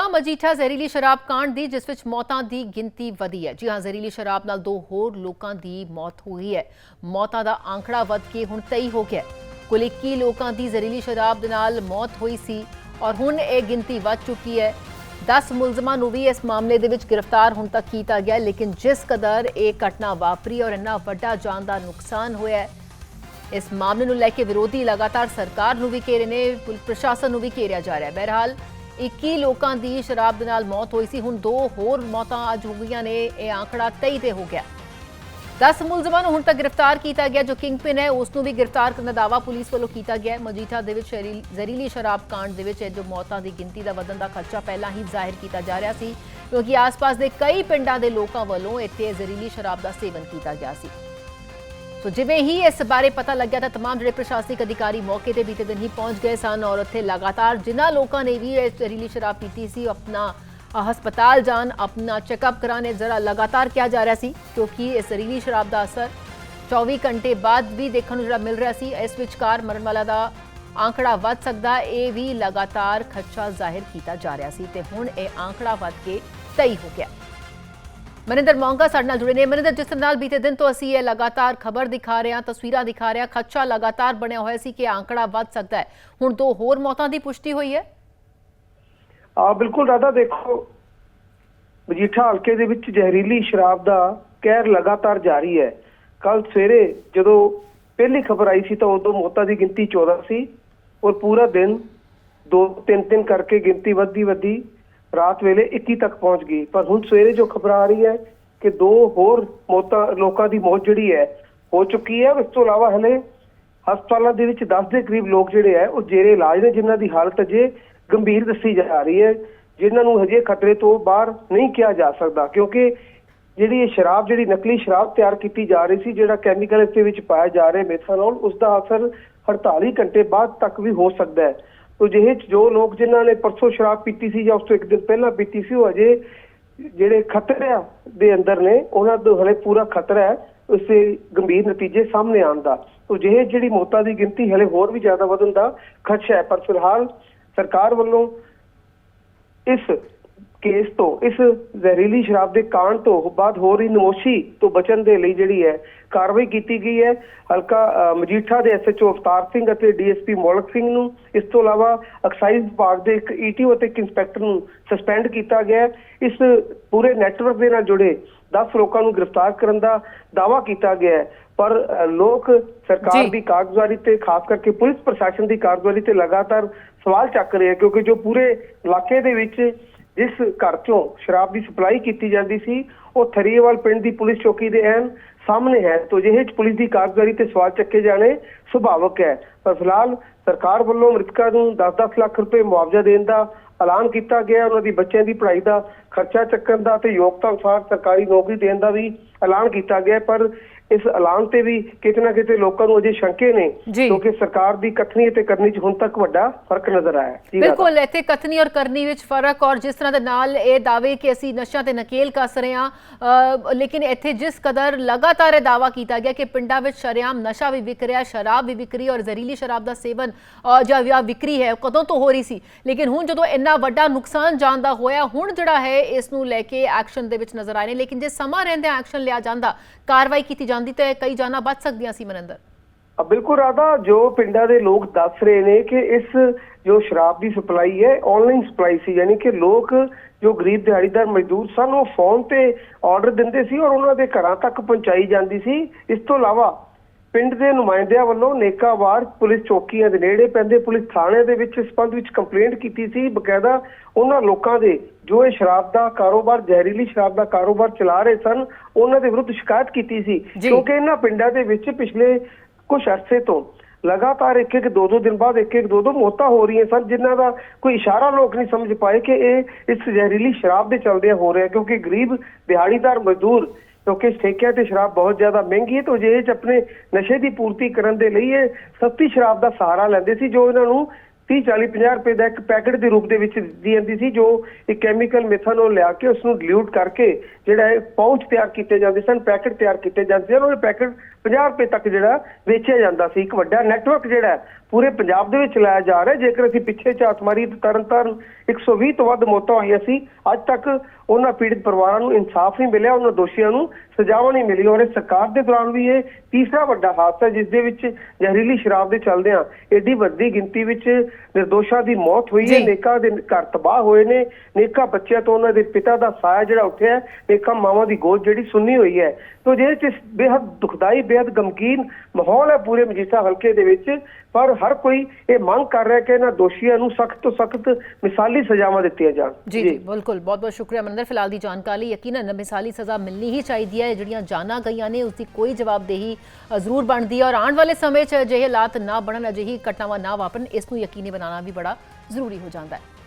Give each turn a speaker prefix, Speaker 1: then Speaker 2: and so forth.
Speaker 1: ਹਾਂ ਮਜੀਠਾ ਜ਼ਹਿਰੀਲੀ ਸ਼ਰਾਬ ਕਾਂਡ ਦੀ, ਜਿਸ ਵਿੱਚ ਮੌਤਾਂ ਦੀ ਗਿਣਤੀ ਵਧੀ ਹੈ। ਜੀ ਹਾਂ, ਜ਼ਹਿਰੀਲੀ ਸ਼ਰਾਬ ਨਾਲ ਦੋ ਹੋਰ ਲੋਕਾਂ ਦੀ ਮੌਤ ਹੋਈ ਹੈ। ਮੌਤਾਂ ਦਾ ਆંકੜਾ ਵੱਧ ਕੇ ਹੁਣ 23 ਹੋ ਗਿਆ ਕੁੱਲ 21 ਲੋਕਾਂ ਦੀ ਜ਼ਹਿਰੀਲੀ ਸ਼ਰਾਬ ਦੇ ਨਾਲ ਮੌਤ ਹੋਈ ਸੀ ਔਰ ਹੁਣ ਇਹ ਗਿਣਤੀ ਵੱਧ ਚੁੱਕੀ ਹੈ। 10 ਮੁਲਜ਼ਮਾਂ ਨੂੰ ਵੀ ਇਸ ਮਾਮਲੇ ਦੇ ਵਿੱਚ ਗ੍ਰਿਫਤਾਰ ਹੁਣ ਤੱਕ ਕੀਤਾ ਗਿਆ ਲੇਕਿਨ ਜਿਸ ਕਦਰ ਇਹ ਘਟਨਾ ਵਾਪਰੀ ਔਰ ਇੰਨਾ ਵੱਡਾ ਜਾਨ ਦਾ ਨੁਕਸਾਨ ਹੋਇਆ ਇਸ ਮਾਮਲੇ ਨੂੰ ਲੈ ਕੇ ਵਿਰੋਧੀ ਲਗਾਤਾਰ ਸਰਕਾਰ ਨੂੰ ਵੀ ਘੇਰੇ ਨੇ ਪੁਲਿਸ ਪ੍ਰਸ਼ਾਸਨ ਨੂੰ ਵੀ ਘੇਰਿਆ ਜਾ ਰਿਹਾ ਹੈ। ਬਹਰਹਾਲ 21 ਲੋਕਾਂ ਦੀ ਸ਼ਰਾਬ ਦੇ ਨਾਲ ਮੌਤ ਹੋਈ ਸੀ। ਹੁਣ ਦੋ ਹੋਰ ਮੌਤਾਂ ਅੱਜ ਹੋ ਗਈਆਂ ਨੇ। ਇਹ ਆંકੜਾ 23 ਤੇ ਹੋ ਗਿਆ। 10 ਮੁਲਜ਼ਮਾਂ ਨੂੰ ਹੁਣ ਤੱਕ ਗ੍ਰਿਫਤਾਰ ਕੀਤਾ ਗਿਆ। ਜੋ ਕਿੰਗਪਿਨ ਹੈ, ਉਸ ਨੂੰ ਵੀ ਗ੍ਰਿਫਤਾਰ ਕਰਨ ਦਾ ਦਾਅਵਾ ਪੁਲਿਸ ਵੱਲੋਂ ਕੀਤਾ ਗਿਆ। ਹੈ ਮਜੀਠਾ ਦੇ ਵਿੱਚ ਸ਼ਹਿਰੀ- ਜ਼ਹਿਰੀਲੀ ਸ਼ਰਾਬ ਕਾਂਡ ਦੇ ਵਿੱਚ ਇਹ ਜੋ ਮੌਤਾਂ ਦੀ ਗਿਣਤੀ ਦਾ ਵਧਣ ਦਾ ਖਰਚਾ ਪਹਿਲਾਂ ਹੀ ਜ਼ਾਹਿਰ ਕੀਤਾ ਜਾ ਰਿਹਾ ਸੀ। ਕਿਉਂਕਿ ਆਸ-ਪਾਸ ਦੇ ਕਈ ਪਿੰਡਾਂ ਦੇ ਲੋਕਾਂ ਵੱਲੋਂ ਇੱਥੇ ਜ਼ਹਿਰੀਲੀ ਸ਼ਰਾਬ ਦਾ ਸੇਵਨ ਕੀਤਾ ਗਿਆ ਸੀ। ਸੋ ਜਿਵੇਂ ਹੀ ਇਸ ਬਾਰੇ ਪਤਾ ਲੱਗਿਆ ਤਾਂ तमाम ਜਿਹੜੇ ਪ੍ਰਸ਼ਾਸਨਿਕ ਅਧਿਕਾਰੀ ਮੌਕੇ ਤੇ ਬੀਤੇ ਦਿਨ ਹੀ ਪਹੁੰਚ ਗਏ ਸਨ ਔਰ ਉੱਥੇ ਲਗਾਤਾਰ ਜਿਨ੍ਹਾਂ ਲੋਕਾਂ ਨੇ ਵੀ ਇਹ ਜ਼ਹਿਰੀਲੀ ਸ਼ਰਾਬ ਪੀਤੀ ਸੀ ਆਪਣਾ ਹਸਪਤਾਲ ਜਾਣ, ਆਪਣਾ ਚੈੱਕਅਪ ਕਰਾਣੇ ਜ਼ਰਾ ਲਗਾਤਾਰ ਕਿਹਾ ਜਾ ਰਿਹਾ ਸੀ ਕਿਉਂਕਿ ਇਸ ਜ਼ਹਿਰੀਲੀ ਸ਼ਰਾਬ ਦਾ ਅਸਰ 24 ਘੰਟੇ ਬਾਅਦ ਵੀ ਦੇਖਣ ਨੂੰ ਜਿਹੜਾ ਮਿਲ ਰਿਹਾ ਸੀ। ਇਸ ਵਿਚਕਾਰ ਮਰਨ ਵਾਲਾ ਦਾ ਆંકੜਾ ਵੱਧ ਸਕਦਾ, ਇਹ ਵੀ ਲਗਾਤਾਰ ਖਰਚਾ ਜ਼ਾਹਿਰ ਕੀਤਾ ਜਾ ਰਿਹਾ ਸੀ ਤੇ ਹੁਣ ਇਹ ਆંકੜਾ ਵੱਧ ਕੇ ਸਹੀ ਹੋ ਗਿਆ। ਮਨਿੰਦਰ ਮੌਂਗਾ ਸਾਡੇ ਨਾਲ ਜੁੜੇ ਨੇ। ਮਨਿੰਦਰ, ਜਿਸ ਨਾਲ ਬੀਤੇ ਦਿਨ ਤੋਂ ਅਸੀਂ ਇਹ ਲਗਾਤਾਰ ਖਬਰ ਦਿਖਾ ਰਹੇ ਹਾਂ, ਤਸਵੀਰਾਂ ਦਿਖਾ ਰਹੇ ਹਾਂ, ਖਦਸ਼ਾ ਲਗਾਤਾਰ ਬਣਿਆ ਹੋਇਆ ਸੀ ਕਿ ਆંકੜਾ ਵੱਧ ਸਕਦਾ ਹੈ। ਹੁਣ ਦੋ ਹੋਰ ਮੌਤਾਂ ਦੀ ਪੁਸ਼ਟੀ ਹੋਈ ਹੈ।
Speaker 2: ਆ, ਬਿਲਕੁਲ ਰਾਧਾ, ਦੇਖੋ, ਮਜੀਠਾ ਹਲਕੇ ਦੇ ਵਿੱਚ ਜ਼ਹਿਰੀਲੀ ਸ਼ਰਾਬ ਦਾ ਕਹਿਰ ਲਗਾਤਾਰ ਜਾਰੀ ਹੈ। ਕੱਲ ਸਵੇਰੇ ਜਦੋਂ ਪਹਿਲੀ ਖਬਰ ਆਈ ਸੀ ਤਾਂ ਉਦੋਂ ਮੌਤਾਂ ਦੀ ਗਿਣਤੀ 14 ਸੀ ਔਰ ਪੂਰਾ ਦਿਨ ਦੋ, ਤਿੰਨ ਤਿੰਨ ਕਰਕੇ ਗਿਣਤੀ ਵੱਧਦੀ ਵੱਧਦੀ ਰਾਤ ਵੇਲੇ 21 ਤੱਕ ਪਹੁੰਚ ਗਈ। ਪਰ ਹੁਣ ਸਵੇਰੇ ਜੋ ਖਬਰ ਆ ਰਹੀ ਹੈ ਕਿ ਦੋ ਹੋਰ ਮੌਤਾਂ, ਲੋਕਾਂ ਦੀ ਮੌਤ ਜਿਹੜੀ ਹੈ, ਹੋ ਚੁੱਕੀ ਹੈ। ਇਸ ਤੋਂ ਇਲਾਵਾ ਹਲੇ ਹਸਪਤਾਲਾਂ ਦੇ ਵਿੱਚ 10 ਦੇ ਕਰੀਬ ਲੋਕ ਜਿਹੜੇ ਹੈ, ਉਹ ਜੇਰੇ ਇਲਾਜ ਨੇ, ਜਿਨ੍ਹਾਂ ਦੀ ਹਾਲਤ ਅਜੇ ਗੰਭੀਰ ਦੱਸੀ ਜਾ ਰਹੀ ਹੈ, ਜਿਨ੍ਹਾਂ ਨੂੰ ਹਜੇ ਖਤਰੇ ਤੋਂ ਬਾਹਰ ਨਹੀਂ ਕਿਹਾ ਜਾ ਸਕਦਾ। ਕਿਉਂਕਿ ਜਿਹੜੀ ਇਹ ਸ਼ਰਾਬ, ਜਿਹੜੀ ਨਕਲੀ ਸ਼ਰਾਬ ਤਿਆਰ ਕੀਤੀ ਜਾ ਰਹੀ ਸੀ, ਜਿਹੜਾ ਕੈਮੀਕਲ ਇਸ ਦੇ ਵਿੱਚ ਪਾਇਆ ਜਾ ਰਿਹਾ ਮੈਥਨੋਲ ਉਸ ਦਾ ਅਸਰ 48 ਘੰਟੇ ਬਾਅਦ ਤੱਕ ਵੀ ਹੋ ਸਕਦਾ ਹੈ। ਜਿਹੇ ਜੋ ਲੋਕ ਜਿਨ੍ਹਾਂ ਨੇ ਪਰਸੋਂ ਸ਼ਰਾਬ ਪੀਤੀ ਸੀ ਜਾਂ ਉਸ ਤੋਂ ਇੱਕ ਦਿਨ ਪਹਿਲਾਂ ਪੀਤੀ ਸੀ, ਉਹ ਅਜੇ ਜਿਹੜੇ ਖਤਰਿਆਂ ਦੇ ਅੰਦਰ ਨੇ, ਉਹਨਾਂ ਤੋਂ ਹਲੇ ਪੂਰਾ ਖਤਰਾ ਹੈ, ਉਸੇ ਗੰਭੀਰ ਨਤੀਜੇ ਸਾਹਮਣੇ ਆਉਣ ਦਾ। ਤੋ ਜਿਹੇ ਜਿਹੜੀ ਮੌਤਾਂ ਦੀ ਗਿਣਤੀ ਹਲੇ ਹੋਰ ਵੀ ਜ਼ਿਆਦਾ ਵਧਣ ਦਾ ਖਦਸ਼ਾ ਹੈ। ਪਰ ਫਿਲਹਾਲ ਸਰਕਾਰ ਵੱਲੋਂ ਇਸ ਕੇਸ ਤੋਂ ਇਸ ਜ਼ਹਿਰੀਲੀ ਸ਼ਰਾਬ ਦੇ ਕਾਂਡ ਤੋਂ ਬਾਅਦ ਹੋ ਰਹੀ ਨਮੋਸ਼ੀ ਤੋਂ ਬਚਣ ਦੇ ਲਈ ਜਿਹੜੀ ਹੈ ਕਾਰਵਾਈ ਕੀਤੀ ਗਈ ਹੈ। ਹਲਕਾ ਮਜੀਠਾ ਦੇ ਐਸਐਚਓ ਅਵਤਾਰ ਸਿੰਘ ਅਤੇ ਡੀਐਸਪੀ ਮੌਲਕ ਸਿੰਘ ਨੂੰ ਇਸ ਤੋਂ ਇਲਾਵਾ ਐਕਸਾਈਜ਼ ਵਿਭਾਗ ਦੇ ਇੱਕ ਈਟੀਓ ਅਤੇ ਇੱਕ ਇੰਸਪੈਕਟਰ ਨੂੰ ਸਸਪੈਂਡ ਕੀਤਾ ਗਿਆ ਇਸ ਪੂਰੇ ਨੈਟਵਰਕ ਦੇ ਨਾਲ ਜੁੜੇ 10 ਲੋਕਾਂ ਨੂੰ ਗ੍ਰਿਫਤਾਰ ਕਰਨ ਦਾ ਦਾਅਵਾ ਕੀਤਾ ਗਿਆ ਹੈ। ਪਰ ਲੋਕ ਸਰਕਾਰ। ਦੀ ਕਾਰਗੁਜ਼ਾਰੀ ਤੇ ਖਾਸ ਕਰਕੇ ਪੁਲਿਸ ਪ੍ਰਸ਼ਾਸਨ ਦੀ ਕਾਰਗੁਜ਼ਾਰੀ ਤੇ ਲਗਾਤਾਰ ਸਵਾਲ ਚੱਕ ਰਹੇ ਆ ਕਿਉਂਕਿ ਜੋ ਪੂਰੇ ਇਲਾਕੇ ਦੇ ਵਿੱਚ ਜਿਸ ਘਰ ਚੋਂ ਸ਼ਰਾਬ ਦੀ ਸਪਲਾਈ ਕੀਤੀ ਜਾਂਦੀ ਸੀ, ਉਹ ਥਰੀਏਵਾਲ ਪਿੰਡ ਦੀ ਪੁਲਿਸ ਚੌਕੀ ਦੇ ਐਨ ਸਾਹਮਣੇ ਹੈ। ਤੋਂ ਜਿਹੇ ਪੁਲਿਸ ਦੀ ਕਾਰਗੁਜ਼ਾਰੀ ਤੇ ਸਵਾਲ ਚੱਕੇ ਜਾਣੇ ਸੁਭਾਵਕ ਹੈ। ਪਰ ਫਿਲਹਾਲ ਸਰਕਾਰ ਵੱਲੋਂ ਮ੍ਰਿਤਕਾਂ ਨੂੰ 10-10 ਲੱਖ ਰੁਪਏ ਮੁਆਵਜ਼ਾ ਦੇਣ ਦਾ ਐਲਾਨ ਕੀਤਾ ਗਿਆ। ਉਹਨਾਂ ਦੀ ਬੱਚਿਆਂ ਦੀ ਪੜ੍ਹਾਈ ਦਾ ਖਰਚਾ ਚੱਕਣ ਦਾ ਤੇ ਯੋਗਤਾ ਅਨੁਸਾਰ ਸਰਕਾਰੀ ਨੌਕਰੀ ਦੇਣ ਦਾ ਵੀ ਐਲਾਨ ਕੀਤਾ ਗਿਆ। ਪਰ ਇਸ ਐਲਾਨ ਤੇ ਵੀ ਕਿਤੇ ਨਾ ਕਿਤੇ ਲੋਕਾਂ ਨੂੰ ਅਜੇ ਸ਼ੰਕੇ ਨੇ। ਕਿਉਂਕਿ ਸਰਕਾਰ ਦੀ ਕਥਨੀ ਅਤੇ ਕਰਨੀ 'ਚ ਹੁਣ ਤੱਕ ਵੱਡਾ ਫ਼ਰਕ ਨਜ਼ਰ ਆਇਆ।
Speaker 1: ਬਿਲਕੁਲ ਇੱਥੇ ਕਥਨੀ ਔਰ ਕਰਨੀ ਵਿੱਚ ਫ਼ਰਕ ਔਰ ਜਿਸ ਤਰ੍ਹਾਂ ਦੇ ਨਾਲ ਇਹ ਦਾਅਵੇ ਕਿ ਅਸੀਂ ਨਸ਼ਾ ਤੇ ਨਕੇਲ ਕੱਸ ਰਹੇ ਹਾਂ ਲੇਕਿਨ ਇੱਥੇ ਜਿਸ ਕਦਰ ਲਗਾਤਾਰ ਇਹ ਦਾਅਵਾ ਕੀਤਾ ਗਿਆ ਕਿ ਪਿੰਡਾਂ ਵਿੱਚ ਸ਼ਰੇਆਮ ਨਸ਼ਾ ਵੀ ਵਿਕ ਰਿਹਾ ਸ਼ਰਾਬ ਵੀ ਵਿਕ ਰਹੀ ਔਰ ਜ਼ਹਿਰੀਲੀ ਸ਼ਰਾਬ ਦਾ ਸੇਵਨ ਜਾਂ ਜਾਂ ਵਿਕਰੀ ਹੈ ਕਦੋਂ ਤੋਂ ਹੋ ਰਹੀ ਸੀ ਲੇਕਿਨ ਹੁਣ ਜਦੋਂ ਇੰਨਾ ਵੱਡਾ ਨੁਕਸਾਨ ਜਾਣ ਦਾ ਹੋਇਆ ਹੁਣ ਜਿਹੜਾ ਹੈ ਇਸ ਨੂੰ ਲੈ ਕੇ ਐਕਸ਼ਨ ਦੇ ਵਿੱਚ ਨਜ਼ਰ ਆਏ ਨੇ ਲੇਕਿਨ ਜੇ ਸਮਾਂ ਰਹਿੰਦਿਆਂ ਐਕਸ਼ਨ ਲਿਆ ਜਾਂਦਾ ਕਾਰਵਾਈ ਕੀਤੀ ਜਾਂਦੀ ਤਾਂ ਕਈ ਜਾਨਾਂ ਬਚ ਸਕਦੀਆਂ ਸੀ ਮਨਿੰਦਰ।
Speaker 2: ਬਿਲਕੁਲ ਰਾਧਾ, ਜੋ ਪਿੰਡਾਂ ਦੇ ਲੋਕ ਦੱਸ ਰਹੇ ਨੇ ਕਿ ਇਸ ਜੋ ਸ਼ਰਾਬ ਦੀ ਸਪਲਾਈ ਹੈ ਆਨਲਾਈਨ ਸਪਲਾਈ ਸੀ, ਯਾਨੀ ਕਿ ਲੋਕ ਜੋ ਗਰੀਬ ਦਿਹਾੜੀਦਾਰ ਮਜ਼ਦੂਰ ਸਨ, ਉਹ ਫੋਨ ਤੇ ਆਰਡਰ ਦਿੰਦੇ ਸੀ ਔਰ ਉਹਨਾਂ ਦੇ ਘਰਾਂ ਤੱਕ ਪਹੁੰਚਾਈ ਜਾਂਦੀ ਸੀ। ਇਸ ਤੋਂ ਇਲਾਵਾ ਪਿੰਡ ਦੇ ਨੁਮਾਇੰਦਿਆਂ ਵੱਲੋਂ ਨੇਕਾਵਾਰ ਪੁਲਿਸ ਚੌਕੀਆਂ ਦੇ ਨੇੜੇ ਪੈਂਦੇ ਪੁਲਿਸ ਥਾਣੇ ਦੇ ਵਿੱਚ ਇਸ ਸੰਬੰਧ ਵਿੱਚ ਕੰਪਲੇਂਟ ਕੀਤੀ ਸੀ। ਬਕਾਇਦਾ ਉਹਨਾਂ ਲੋਕਾਂ ਦੇ ਜੋ ਇਹ ਸ਼ਰਾਬ ਦਾ ਕਾਰੋਬਾਰ ਜ਼ਹਿਰੀਲੀ ਸ਼ਰਾਬ ਦਾ ਕਾਰੋਬਾਰ ਚਲਾ ਰਹੇ ਸਨ ਉਹਨਾਂ ਦੇ ਵਿਰੁੱਧ ਸ਼ਿਕਾਇਤ ਕੀਤੀ ਸੀ। ਕਿਉਂਕਿ ਇਹਨਾਂ ਪਿੰਡਾਂ ਦੇ ਵਿੱਚ ਪਿਛਲੇ ਕੁਝ ਅਰਸੇ ਤੋਂ ਲਗਾਤਾਰ ਇੱਕ ਇੱਕ ਦੋ ਦੋ ਦਿਨ ਬਾਅਦ ਇੱਕ ਇੱਕ ਦੋ ਦੋ ਮੌਤਾਂ ਹੋ ਰਹੀਆਂ ਸਨ ਜਿਨ੍ਹਾਂ ਦਾ ਕੋਈ ਇਸ਼ਾਰਾ ਲੋਕ ਨਹੀਂ ਸਮਝ ਪਾਏ ਕਿ ਇਹ ਇਸ ਜ਼ਹਿਰੀਲੀ ਸ਼ਰਾਬ ਦੇ ਚੱਲਦੇ ਹੋ ਰਿਹਾ ਕਿਉਂਕਿ ਗਰੀਬ ਦਿਹਾੜੀਦਾਰ ਮਜ਼ਦੂਰ ਕਿਉਂਕਿ ਠੇਕਿਆਂ ਤੇ ਸ਼ਰਾਬ ਬਹੁਤ ਜ਼ਿਆਦਾ ਮਹਿੰਗੀ ਹੈ ਤੇ ਜੇ ਚ ਆਪਣੇ ਨਸ਼ੇ ਦੀ ਪੂਰਤੀ ਕਰਨ ਦੇ ਲਈ ਇਹ ਸਸਤੀ ਸ਼ਰਾਬ ਦਾ ਸਹਾਰਾ ਲੈਂਦੇ ਸੀ, ਜੋ ਇਹਨਾਂ ਨੂੰ 30 40 50 ਰੁਪਏ ਦਾ ਇੱਕ ਪੈਕੇਟ ਦੇ ਰੂਪ ਦੇ ਵਿੱਚ ਦਿੱਤੀ ਜਾਂਦੀ ਸੀ, ਜੋ ਇੱਕ ਕੈਮੀਕਲ ਮੈਥਨੋਲ ਲਿਆ ਕੇ ਉਸ ਨੂੰ ਡਿਲੂਟ ਕਰਕੇ ਜਿਹੜਾ ਹੈ ਪਾਊਚ ਤਿਆਰ ਕੀਤੇ ਜਾਂਦੇ ਸਨ, ਪੈਕੇਟ ਤਿਆਰ ਕੀਤੇ ਜਾਂਦੇ ਸਨ, ਉਹ ਪੈਕੇਟ 50 ਰੁਪਏ ਤੱਕ ਜਿਹੜਾ ਵੇਚਿਆ ਜਾਂਦਾ ਸੀ, ਇੱਕ ਵੱਡਾ ਨੈਟਵਰਕ ਜਿਹੜਾ ਪੂਰੇ ਪੰਜਾਬ ਦੇ ਵਿੱਚ ਚਲਾਇਆ ਜਾ ਰਿਹਾ ਜੇਕਰ ਅਸੀਂ ਪਿੱਛੇ ਝਾਤ ਮਾਰੀ ਤਾਂ ਤਰਨਤਾਰਨ 120 ਤੋਂ ਵੱਧ ਮੌਤਾਂ ਹੋਈਆਂ ਸੀ, ਅੱਜ ਤੱਕ ਉਹਨਾਂ ਪੀੜਤ ਪਰਿਵਾਰਾਂ ਨੂੰ ਇਨਸਾਫ ਨਹੀਂ ਮਿਲਿਆ ਉਹਨਾਂ ਦੋਸ਼ੀਆਂ ਨੂੰ ਸਜ਼ਾਵਾਂ ਨਹੀਂ ਮਿਲੀ ਔਰ ਇਹ ਸਰਕਾਰ ਦੇ ਦੌਰਾਨ ਵੀ ਇਹ ਤੀਸਰਾ ਵੱਡਾ ਹਾਦਸਾ ਜਿਸ ਦੇ ਵਿੱਚ ਜ਼ਹਿਰੀਲੀ ਸ਼ਰਾਬ ਦੇ ਚੱਲਦਿਆਂ ਏਡੀ ਵੱਡੀ ਗਿਣਤੀ ਵਿੱਚ ਨਿਰਦੋਸ਼ਾਂ ਦੀ ਮੌਤ ਹੋਈ ਹੈ। ਨੇਕਾਂ ਦੇ ਘਰ ਤਬਾਹ ਹੋਏ ਨੇ। ਨੇਕਾਂ ਬੱਚਿਆਂ ਤੋਂ ਉਹਨਾਂ ਦੇ ਪਿਤਾ ਦਾ ਸਾਇਆ ਜਿਹੜਾ ਉੱਠਿਆ ਨੇਕਾਂ ਮਾਵਾਂ ਦੀ ਗੋਦ ਜਿਹੜੀ ਸੁੰਨੀ ਹੋਈ ਹੈ। ਤੋ ਜੇ ਇਸ ਬੇहद ਦੁਖਦਾਈ ਬੇहद ਗਮਕੀਨ ਮਾਹੌਲ ਹੈ ਪੂਰੇ ਮਜੀਠਾ ਹਲਕੇ ਦੇ ਵਿੱਚ ਪਰ ਹਰ ਕੋਈ ਇਹ ਮੰਗ ਕਰ ਰਿਹਾ ਕਿ ਇਹਨਾਂ ਦੋਸ਼ੀਆਂ ਨੂੰ ਸਖਤ ਤੋਂ ਸਖਤ ਮਿਸਾਲੀ ਸਜ਼ਾਵਾਂ ਦਿੱਤੀਆਂ ਜਾਣ।
Speaker 1: ਜੀ ਜੀ। ਬਿਲਕੁਲ। ਬਹੁਤ ਬਹੁਤ ਸ਼ੁਕਰੀਆ ਮਨਿੰਦਰ। ਫਿਲਹਾਲ ਦੀ ਜਾਣਕਾਰੀ ਯਕੀਨਨ ਮਿਸਾਲੀ ਸਜ਼ਾ ਮਿਲਣੀ ਹੀ ਚਾਹੀਦੀ ਹੈ। ਜਿਹੜੀਆਂ ਜਾਨਾਂ ਗਈਆਂ ਨੇ ਉਸ ਦੀ ਕੋਈ ਜਵਾਬਦੇਹੀ ਜ਼ਰੂਰ ਬਣਦੀ ਹੈ। ਔਰ ਆਉਣ ਵਾਲੇ ਸਮੇਂ 'ਚ ਅਜਿਹੇ ਹਾਲਾਤ ਨਾ ਬਣਨ ਅਜਿਹੀ ਘਟਨਾਵਾਂ ਨਾ ਵਾਪਰਨ ਇਸ ਨੂੰ ਯਕੀਨੀ ਬਣਾਉਣਾ ਵੀ ਬੜਾ ਜ਼ਰੂਰੀ ਹੋ ਜਾਂਦਾ ਹੈ।